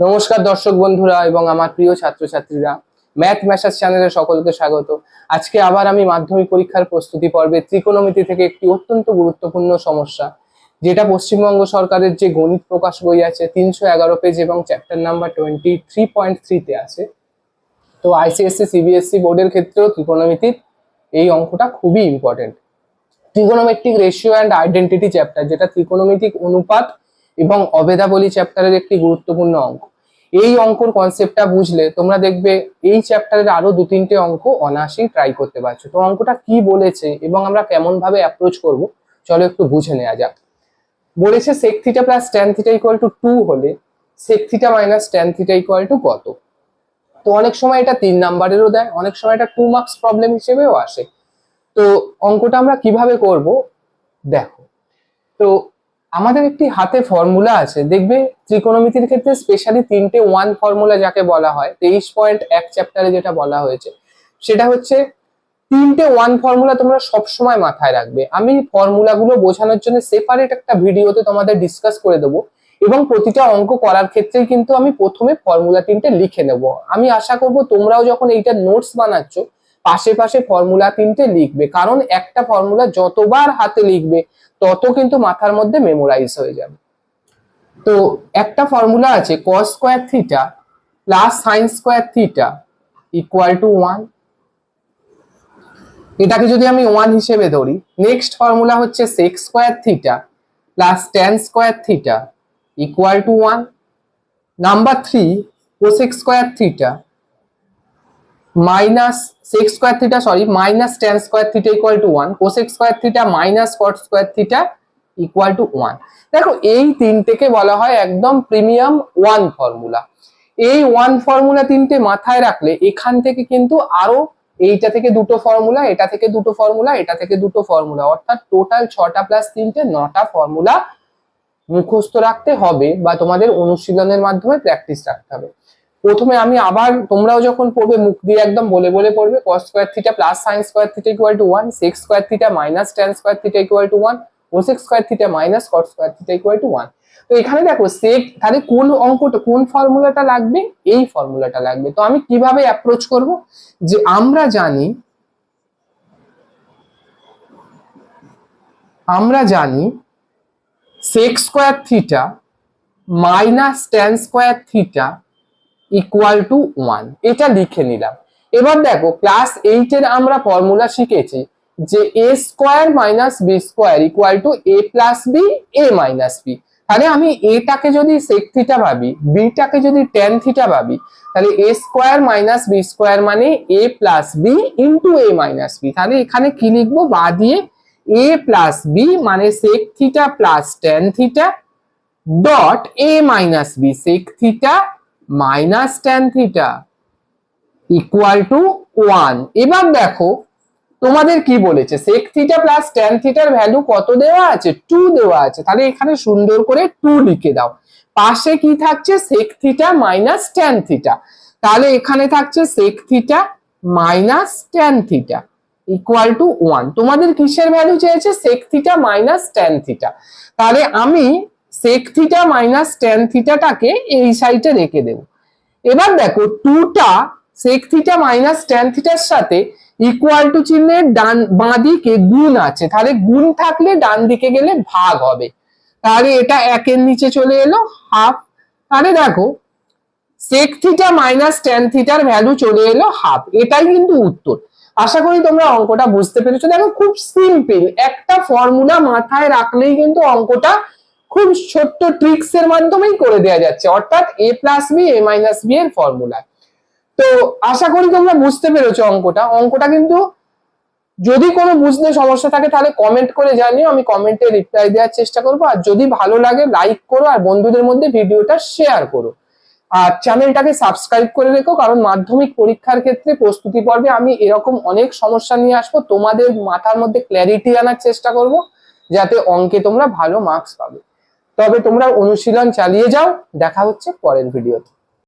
নমস্কার দর্শক বন্ধুরা এবং আমার প্রিয় ছাত্রছাত্রীরা। ম্যাথ ম্যাসাজ চ্যানেলে সকলকে স্বাগত। আজকে আবার আমি মাধ্যমিক পরীক্ষার প্রস্তুতি পর্বে ত্রিকোণমিতি থেকে একটি অত্যন্ত গুরুত্বপূর্ণ সমস্যা, যেটা পশ্চিমবঙ্গ সরকারের যে গণিত প্রকাশ বই আছে, তিনশো এগারো পেজ এবং chapter number twenty three point থ্রিতে আছে। তো আইসিএসসি সিবিএসসি বোর্ডের ক্ষেত্রেও ত্রিকোণমিতির এই অঙ্কটা খুবই important trigonometric ratio and identity chapter যেটা ত্রিকোণমিতিক অনুপাত এবং অবেদাবলী চ্যাপ্টারের একটি গুরুত্বপূর্ণ অঙ্ক। এই অঙ্কর কনসেপ্টটা বুঝলে তোমরা দেখবে এই চ্যাপ্টারের আরও দু তিনটে অঙ্ক অনায়াসেই ট্রাই করতে পারছ। তো অঙ্কটা কি বলেছে এবং আমরা কেমন ভাবে অ্যাপ্রোচ করব, চলো একটু বুঝে নেওয়া যাক। বলেছে sec theta plus tan theta equal to two হলে sec theta minus tan theta equal to কত? তো অনেক সময় এটা তিন নাম্বারেরও দেয়, অনেক সময় এটা টু মার্কস প্রবলেম হিসেবেও আসে। তো অঙ্কটা আমরা কীভাবে করব? দেখো। তো আমাদের একটি হাতে ফর্মুলা আছে। দেখবে ত্রিকোণমিতির ক্ষেত্রে স্পেশালি তিনটে ওয়ান ফর্মুলা যাকে বলা হয়, তেইশ পয়েন্ট এক চ্যাপ্টারে যেটা বলা হয়েছে, সেটা হচ্ছে তিনটে ওয়ান ফর্মুলা তোমরা সবসময় মাথায় রাখবে। আমি ফর্মুলাগুলো বোঝানোর জন্য সেপারেট একটা ভিডিওতে তোমাদের ডিসকাস করে দেবো এবং প্রতিটা অঙ্ক করার ক্ষেত্রেই কিন্তু আমি প্রথমে ফর্মুলা তিনটে লিখে নেব। আমি আশা করব তোমরাও যখন এইটা নোটস বানাচ্ছ পাশে পাশে ফর্মুলা তিনটে লিখবে। কারণ একটা ফর্মুলা যতবার হাতে লিখবে, তত কিন্তু মাথার মধ্যে মেমোরাইজ হয়ে যাবে। তো একটা ফর্মুলা আছে cos square theta plus sine square theta equal to one এটাকে যদি আমি ওয়ান হিসেবে ধরি নেক্সট ফর্মুলা হচ্ছে sec square theta plus tan square theta equal to one number three cosec square theta minus sec square theta sorry minus tan square theta equal to one cosec square theta minus cot square theta equal to one দেখো, এই তিনটেকে বলা হয় একদম premium one formula এই one formula তিনটে মাথায় রাখলে এখান থেকে কিন্তু আরও এইটা থেকে দুটো ফর্মুলা এটা থেকে দুটো ফর্মুলা এটা থেকে দুটো ফর্মুলা অর্থাৎ টোটাল ছটা প্লাস তিনটে, নটা ফর্মুলা মুখস্থ রাখতে হবে বা তোমাদের অনুশীলনের মাধ্যমে প্র্যাকটিস রাখতে হবে। প্রথমে আমি আবার তোমরাও যখন পড়বে, মুখ দিয়ে একদম বলে বলে পড়বে cos square theta plus sine square theta equal to one sec square theta minus tan square theta equal to one cosec square theta minus cot square theta equal to one তো এখানে দেখো সেক তাহলে কোন অঙ্কটা, কোন ফর্মুলাটা লাগবে? এই ফর্মুলাটা লাগবে। তো আমি কীভাবে অ্যাপ্রোচ করব? যে আমরা জানি আমরা জানি sec square theta minus tan square theta equal to one এটা লিখে নিলাম। এবার দেখো ক্লাস এইটের আমরা ফর্মুলা শিখেছি যে a square minus b square equal to a plus b a minus b তাহলে আমি এটাকে যদি সেক থিটা ভাবি বিটাকে যদি টেন থিটা ভাবি, তাহলে a square minus b square মানে a plus b into a minus b তাহলে এখানে কি লিখব? বা দিয়ে এ প্লাস বি মানে sec theta plus tan theta dot a minus b sec theta minus tan theta equal to one এবার দেখো, তোমাদের কি বলেছে? সেক থিটা প্লাস টেন থিটার ভ্যালু কত দেওয়া আছে? টু দেওয়া আছে। তাহলে এখানে সুন্দর করে টু লিখে দাও। পাশে কি থাকছে? Sec theta minus tan theta তাহলে এখানে থাকছে sec theta minus tan theta equal to one তোমাদের কিসের ভ্যালু চেয়েছে? Sec theta minus tan theta তাহলে আমি সেক থিটা মাইনাস টেন থিটাটাকে এই সাইডে রেখে দেব। এবার দেখো টুটা সেক থিটা মাইনাস টেন থিটার সাথে ইকুয়াল টু চিহ্নের ডান, বাঁ দিকে গুণ আছে। তাহলে গুণ থাকলে ডান দিকে গেলে ভাগ হবে। তাহলে এটা একের নিচে চলে এলো হাফ তাহলে দেখো সেক থিটা মাইনাস টেন থিটার ভ্যালু চলে এলো হাফ এটাই কিন্তু উত্তর। আশা করি তোমরা অঙ্কটা বুঝতে পেরেছ। দেখো খুব সিম্পল একটা ফর্মুলা মাথায় রাখলেই কিন্তু অঙ্কটা খুব ছোট্ট ট্রিক্স এর মাধ্যমেই করে দেওয়া যাচ্ছে। অর্থাৎ a plus b a minus b এর ফর্মুলা তো আশা করি তোমরা বুঝতে পেরেছ অঙ্কটা। অঙ্কটা কিন্তু যদি কোনো বুঝতে সমস্যা থাকে তাহলে কমেন্ট করে জানিও, আমি কমেন্টে রিপ্লাই দেওয়ার চেষ্টা করব। আর যদি ভালো লাগে লাইক করো আর বন্ধুদের মধ্যে ভিডিওটা শেয়ার করো। আর চ্যানেলটাকে সাবস্ক্রাইব করে রেখো, কারণ মাধ্যমিক পরীক্ষার ক্ষেত্রে প্রস্তুতি পর্বে আমি এরকম অনেক সমস্যা নিয়ে আসব। তোমাদের মাথার মধ্যে ক্ল্যারিটি আনার চেষ্টা করব, যাতে অঙ্কে তোমরা ভালো মার্কস পাবে। তবে তোমরা অনুশীলন চালিয়ে যাও। দেখা হচ্ছে পরের ভিডিওতে।